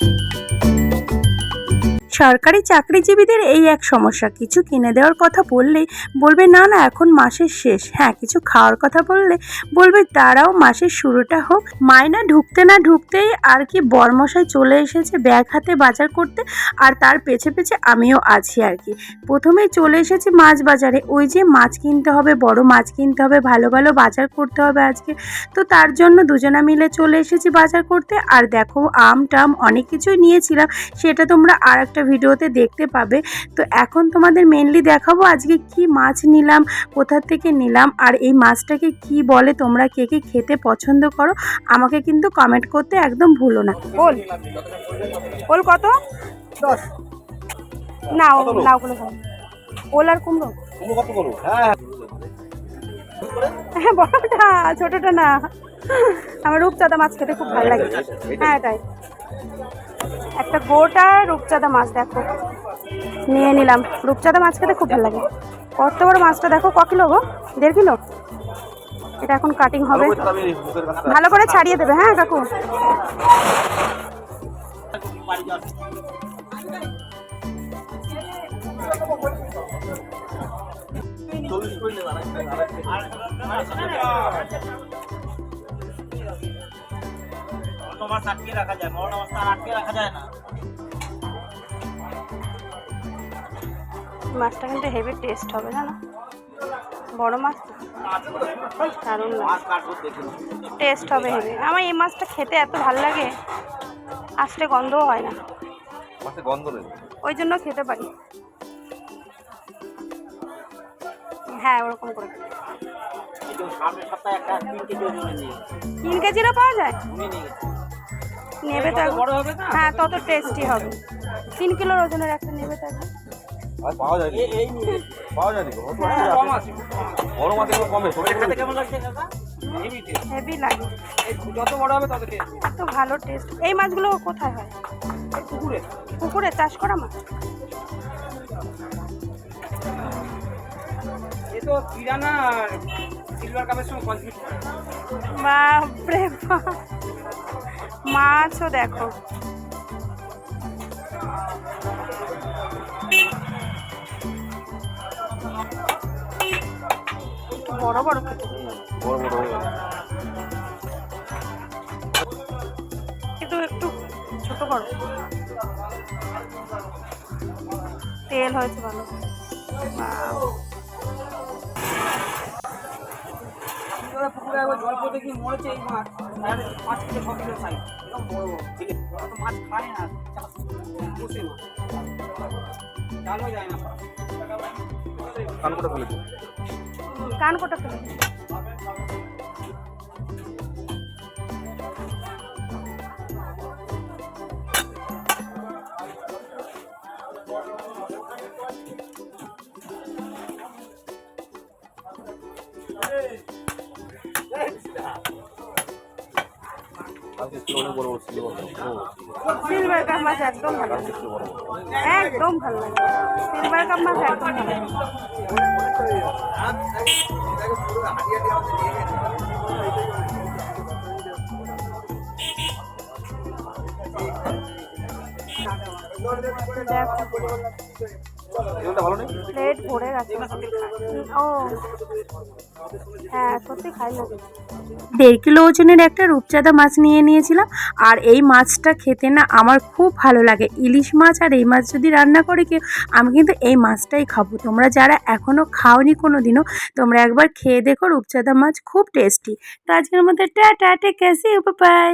you. সরকারি চাকরিজীবীদের এই এক সমস্যা। কিছু কিনে দেওয়ার কথা বললেই বলবে, না না, এখন মাসের শেষ। হ্যাঁ কিছু খাওয়ার কথা বললে বলবে তারাও মাসের শুরুটা হোক। মায়না ঢুকতে না ঢুকতেই আর কি বরমশাই চলে এসেছে ব্যাগ হাতে বাজার করতে, আর তার পেছে পেছে আমিও আছি আর কি। প্রথমেই চলে এসেছি মাছ বাজারে। ওই যে মাছ কিনতে হবে, বড় মাছ কিনতে হবে, ভালো ভালো বাজার করতে হবে আজকে। তো তার জন্য দুজনা মিলে চলে এসেছি বাজার করতে। আর দেখো, আম টাম অনেক কিছুই নিয়েছিলাম। সেটা তোমরা আর একটা ভিডিওতে দেখতে পাবে। তো এখন তোমাদের মেনলি দেখাবো আজকে কি মাছ নিলাম কোথা থেকে নিলাম আর এই মাছটাকে কি বলে তোমরা কে কে খেতে পছন্দ করো আমাকে কিন্তু কমেন্ট করতে একদম ভুলো না। ওল। ওল কত? দশ। না না ওগুলো ওল আর কুমড়ো। করো হ্যাঁ হ্যাঁ। বড়টা ছোটটা না। আমার রূপচাঁদা মাছ খেতে খুব ভালো লাগে। হ্যাঁ এটাই একটা গোটা রূপচাঁদা মাছ দেখো। নিয়ে নিলাম। রূপচাঁদা মাছ খেতে খুব ভালো লাগে। কত বড় মাছটা দেখো? ক কিলো গো? দেড় কিলো? এটা এখন কাটিং হবে। ভালো করে ছাড়িয়ে দেবে হ্যাঁ কাকু? চল্লিশ মাছ আটকে রাখা যায় বড় মাছ আর আটকে রাখা যায় না। মাছটা কিন্তু হেভি টেস্ট হবে জানো? বড় মাছ দারুণ মাছ। টেস্ট হবে হেভি আমার এই মাছটা খেতে এত ভালো লাগে আসলে গন্ধও হয় না। গন্ধ ওই জন্য খেতে পারি। হ্যাঁ ওরকম করে। এই যে সামনের সপ্তাহে একটা তিন কেজিরও পাওয়া যায়? নেবে তো বড় হবে হ্যাঁ তত টেস্টি হবে। তিন কিলোর ওজনের একটা নেবে তো আর পাওয়া যায় এই এই নিয়ে। গেছে পাওয়া যায় কম আছে বড় মাছ কমে? কেমন লাগছে হেভি লাগে। যত বড় হবে তত টেস্ট এত ভালো টেস্ট এই মাছগুলো কোথায় হয়? পুকুরে। পুকুরে চাষ করা মাছ? এ তো আর সিলভার কাপের সঙ্গে কনফিউজ বাপরে মাছও দেখো। বড় বড় বড় বড় কিন্তু একটু ছোট বড়। তেল হয়েছে ভালো। Wow. পুকুরে একবার জল পড়তে গিয়ে মরেছে এই মাছ। আর পাঁচ কিলো ছ কিলো সাইজ এরকম বড় বড়। ঠিক আছে? ওরা তো মাছ খায় না। বসে মাছ। যায় না কানকোটা ফেলে কান কোটা ফেলে সিলভার কাপ মাছ একদম ভালো একদম ভালো লাগে একদম ভালো ভালো নেই? প্লেট ভরে গেছে। ও হ্যাঁ সত্যি খাই না। দেড় কিলো ওজনের একটা রূপচাঁদা মাছ নিয়ে নিয়েছিলাম আর এই মাছটা খেতে না আমার খুব ভালো লাগে। ইলিশ মাছ আর এই মাছ যদি রান্না করে কেউ আমি কিন্তু এই মাছটাই খাব। তোমরা যারা এখনও খাওনি কোনো দিনও তোমরা একবার খেয়ে দেখো রূপচাঁদা মাছ খুব টেস্টি তো আজকের মধ্যে টা টা টেক বাই